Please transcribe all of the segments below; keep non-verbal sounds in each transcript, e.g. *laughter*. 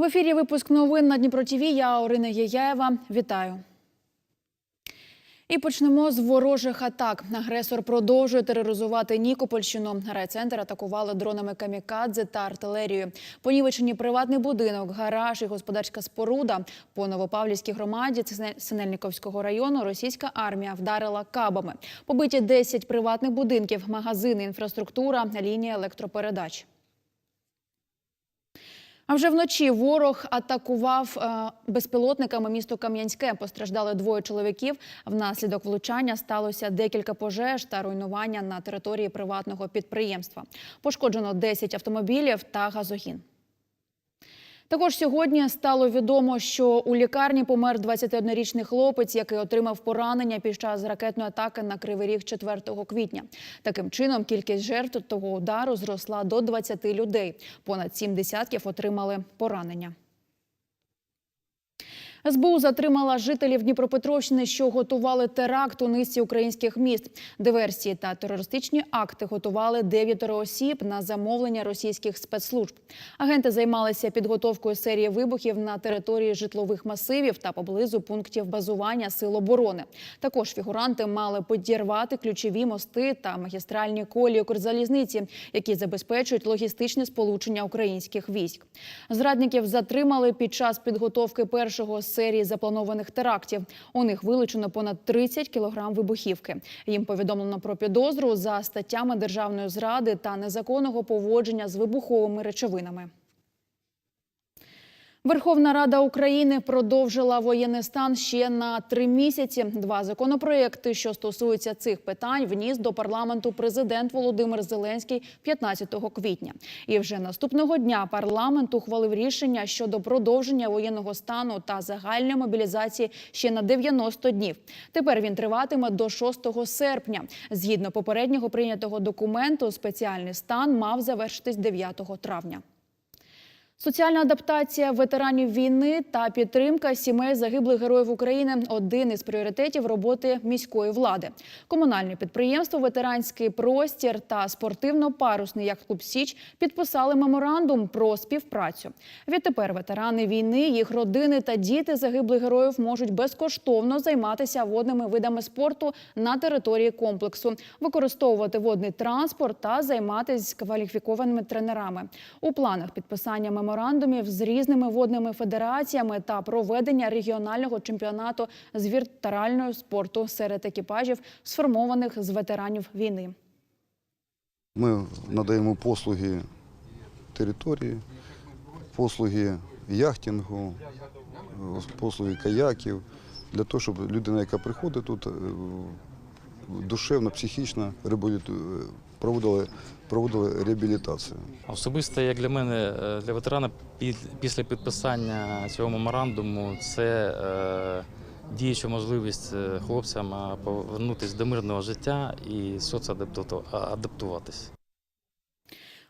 В ефірі випуск новин на Дніпро ТВ. Я Орина Єяєва. Вітаю. І почнемо з ворожих атак. Агресор продовжує тероризувати Нікопольщину. Райцентр атакували дронами камікадзе та артилерією. Понівечені приватний будинок, гараж і господарська споруда. По Новопавлівській громаді Синельниковського району російська армія вдарила кабами. Побиті 10 приватних будинків, магазини, інфраструктура, лінія електропередач. А вже вночі ворог атакував е, безпілотниками місто Кам'янське. Постраждали двоє чоловіків. Внаслідок влучання сталося декілька пожеж та руйнування на території приватного підприємства. Пошкоджено 10 автомобілів та газогін. Також сьогодні стало відомо, що у лікарні помер 21-річний хлопець, який отримав поранення під час ракетної атаки на Кривий Ріг 4 квітня. Таким чином, кількість жертв того удару зросла до 20 людей. Понад сім десятків отримали поранення. СБУ затримала жителів Дніпропетровщини, що готували теракт у низці українських міст. Диверсії та терористичні акти готували дев'ятеро осіб на замовлення російських спецслужб. Агенти займалися підготовкою серії вибухів на території житлових масивів та поблизу пунктів базування сил оборони. Також фігуранти мали підірвати ключові мости та магістральні колії Укрзалізниці, які забезпечують логістичне сполучення українських військ. Зрадників затримали під час підготовки першого серії запланованих терактів. У них вилучено понад 30 кілограм вибухівки. Їм повідомлено про підозру за статтями державної зради та незаконного поводження з вибуховими речовинами. Верховна Рада України продовжила воєнний стан ще на три місяці. Два законопроекти, що стосуються цих питань, вніс до парламенту президент Володимир Зеленський 15 квітня. І вже наступного дня парламент ухвалив рішення щодо продовження воєнного стану та загальної мобілізації ще на 90 днів. Тепер він триватиме до 6 серпня. Згідно попереднього прийнятого документу, спеціальний стан мав завершитись 9 травня. Соціальна адаптація ветеранів війни та підтримка сімей загиблих героїв України один із пріоритетів роботи міської влади. Комунальне підприємство Ветеранський простір та спортивно-парусний яхт-клуб Січ підписали меморандум про співпрацю. Відтепер ветерани війни, їх родини та діти загиблих героїв можуть безкоштовно займатися водними видами спорту на території комплексу, використовувати водний транспорт та займатися кваліфікованими тренерами. У планах підписання меморандуму меморандумів з різними водними федераціями та проведення регіонального чемпіонату з віртарального спорту серед екіпажів, сформованих з ветеранів війни. Ми надаємо послуги території, послуги яхтингу, послуги каяків для того, щоб людина, яка приходить тут, е, душевно, психічно реабіліту- проводила, проводили реабілітацію. Особисто, як для мене, е, для ветерана, після підписання цього меморандуму, це е, діюча можливість е, хлопцям повернутися до мирного життя і соцадаптуватись.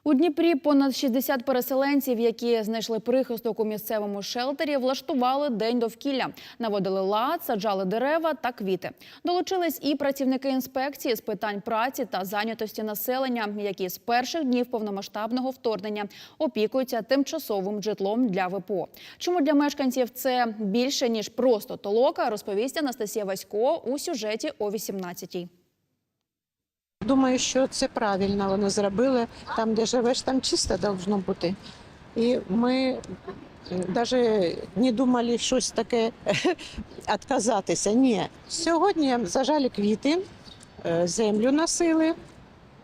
У Дніпрі понад 60 переселенців, які знайшли прихисток у місцевому шелтері, влаштували день довкілля, наводили лад, саджали дерева та квіти. Долучились і працівники інспекції з питань праці та зайнятості населення, які з перших днів повномасштабного вторгнення опікуються тимчасовим житлом для ВПО. Чому для мешканців це більше ніж просто толока, розповість Анастасія Васько у сюжеті о 18-й. Думаю, що це правильно вони зробили. Там, де живеш, там чисто должно бути. І ми навіть не думали щось таке *laughs* відказатися. Ні. Сьогодні зажали квіти, е, землю носили,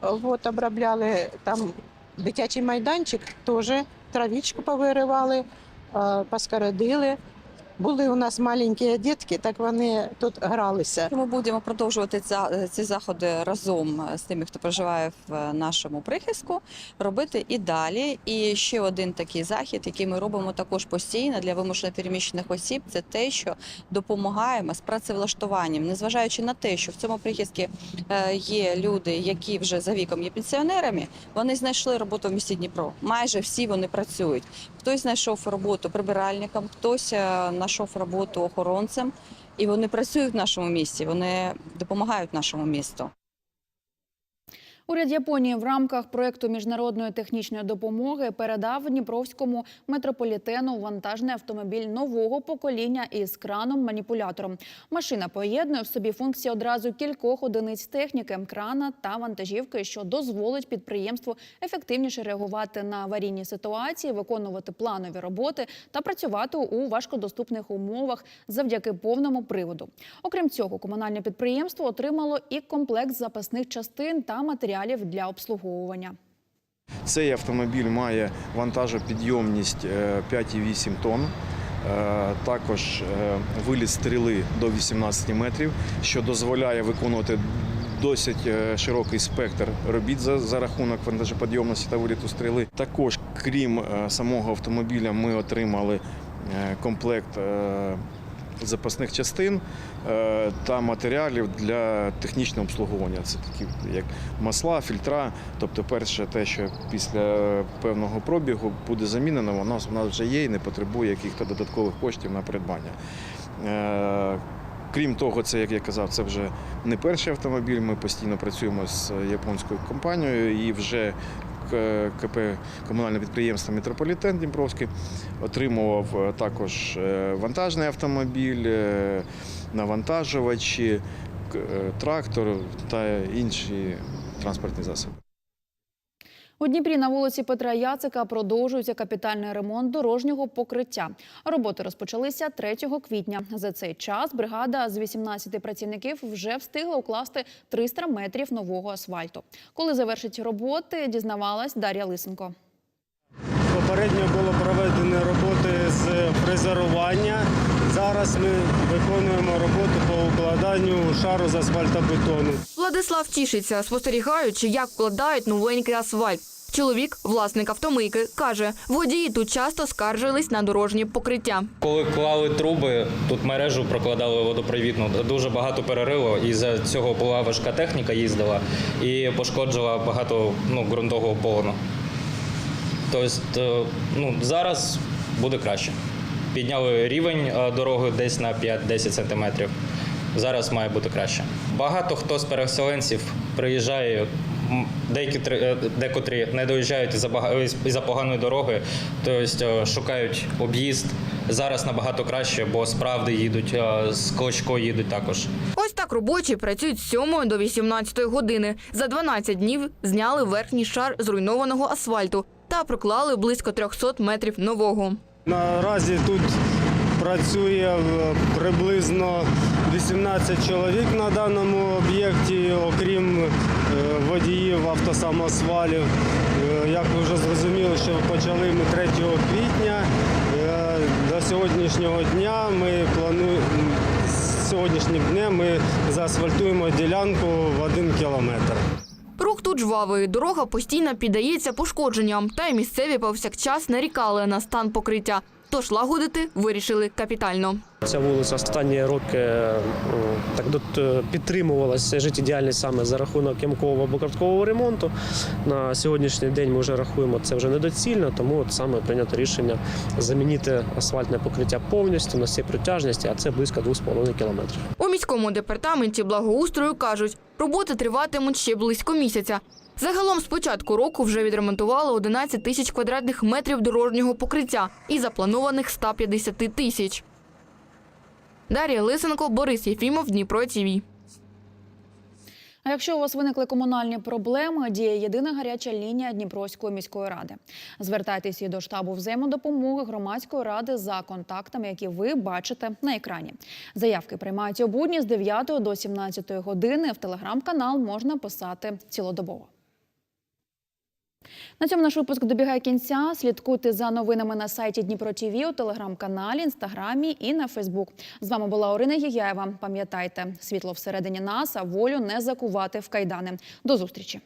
от, обробляли там дитячий майданчик, теж травічку повиривали, е, поскородили. Були у нас маленькі дітки, так вони тут гралися. Ми будемо продовжувати ця- ці заходи разом з тими, хто проживає в нашому прихистку, робити і далі. І ще один такий захід, який ми робимо також постійно для вимушено переміщених осіб, це те, що допомагаємо з працевлаштуванням, незважаючи на те, що в цьому прихистку е, є люди, які вже за віком є пенсіонерами. Вони знайшли роботу в місті Дніпро. Майже всі вони працюють. Хтось знайшов роботу прибиральником, хтось е, знайшов роботу охоронцем. І вони працюють в нашому місті, вони допомагають нашому місту. Уряд Японії в рамках проекту міжнародної технічної допомоги передав Дніпровському метрополітену вантажний автомобіль нового покоління із краном-маніпулятором. Машина поєднує в собі функції одразу кількох одиниць техніки, крана та вантажівки, що дозволить підприємству ефективніше реагувати на аварійні ситуації, виконувати планові роботи та працювати у важкодоступних умовах завдяки повному приводу. Окрім цього, комунальне підприємство отримало і комплект запасних частин та матеріалів для обслуговування. Цей автомобіль має вантажопідйомність е, 5,8 тонн. Е, Також е, виліт стріли до 18 метрів, що дозволяє виконувати досить е, широкий спектр робіт за, за рахунок вантажопідйомності та виліту стріли. Також, крім е, самого автомобіля, ми отримали е, комплект е, запасних частин е, та матеріалів для технічного обслуговування. Це такі як масла, фільтра. Тобто, перше, те, що після певного пробігу буде замінено, воно вона вже є і не потребує якихось додаткових коштів на придбання. Е, Крім того, це, як я казав, це вже не перший автомобіль. Ми постійно працюємо з японською компанією і вже КП комунальне підприємство Метрополітен Дніпровський отримував е, також е, вантажний автомобіль, е, навантажувачі, е, трактор та інші транспортні засоби. У Дніпрі на вулиці Петра Яцика продовжується капітальний ремонт дорожнього покриття. Роботи розпочалися 3 квітня. За цей час бригада з 18 працівників вже встигла укласти 300 метрів нового асфальту. Коли завершить роботи, дізнавалась Дар'я Лисенко. Попередньо було проведені роботи з фрезерування. Зараз ми виконуємо роботу по укладанню шару з асфальтобетону. Владислав тішиться, спостерігаючи, як вкладають новенький асфальт. Чоловік, власник автомийки, каже, водії тут часто скаржились на дорожнє покриття. Коли клали труби, тут мережу прокладали водопровідну, дуже багато перериву, і за цього була важка техніка їздила і пошкоджила багато ну, ґрунтового полону. Тобто, ну, зараз буде краще. Підняли рівень е, дороги десь на 5-10 сантиметрів. Зараз має бути краще. Багато хто з переселенців приїжджає, деякі е, декотрі не доїжджають із-за поганої дороги, тобто е, шукають об'їзд. Зараз набагато краще, бо справді їдуть, з Клочко їдуть також. Ось так робочі працюють з 7 до 18 години. За 12 днів зняли верхній шар зруйнованого асфальту та проклали близько 300 метрів нового. Наразі тут працює приблизно 18 чоловік на даному об'єкті, окрім е, водіїв автосамосвалів. Е, Як ви вже зрозуміли, що почали ми 3 квітня. Е, До сьогоднішнього дня ми плануємо сьогоднішнім днем ми заасфальтуємо ділянку в один кілометр. Тут жвавої дорога постійно піддається пошкодженням, та й місцеві повсякчас нарікали на стан покриття. Тож лагодити вирішили капітально. Ця вулиця останні роки так підтримувалася життєдіяльність саме за рахунок ямкового або карткового ремонту. На сьогоднішній день ми вже рахуємо це вже недоцільно, тому от саме прийнято рішення замінити асфальтне покриття повністю на всій протяжності, а це близько 2,5 кілометрів. У міському департаменті благоустрою кажуть, роботи триватимуть ще близько місяця. Загалом з початку року вже відремонтували 11 тисяч квадратних метрів дорожнього покриття і запланованих 150 тисяч. Дар'я Лисенко, Борис Єфімов, Дніпро ТІВІ. А якщо у вас виникли комунальні проблеми, діє єдина гаряча лінія Дніпровської міської ради. Звертайтеся і до штабу взаємодопомоги громадської ради за контактами, які ви бачите на екрані. Заявки приймають у будні з 9 до 17 години. В телеграм-канал можна писати цілодобово. На цьому наш випуск добігає кінця. Слідкуйте за новинами на сайті Дніпро ТІВІ, у телеграм-каналі, інстаграмі і на Фейсбук. З вами була Орина Гігяєва. Пам'ятайте, світло всередині нас, а волю не закувати в кайдани. До зустрічі.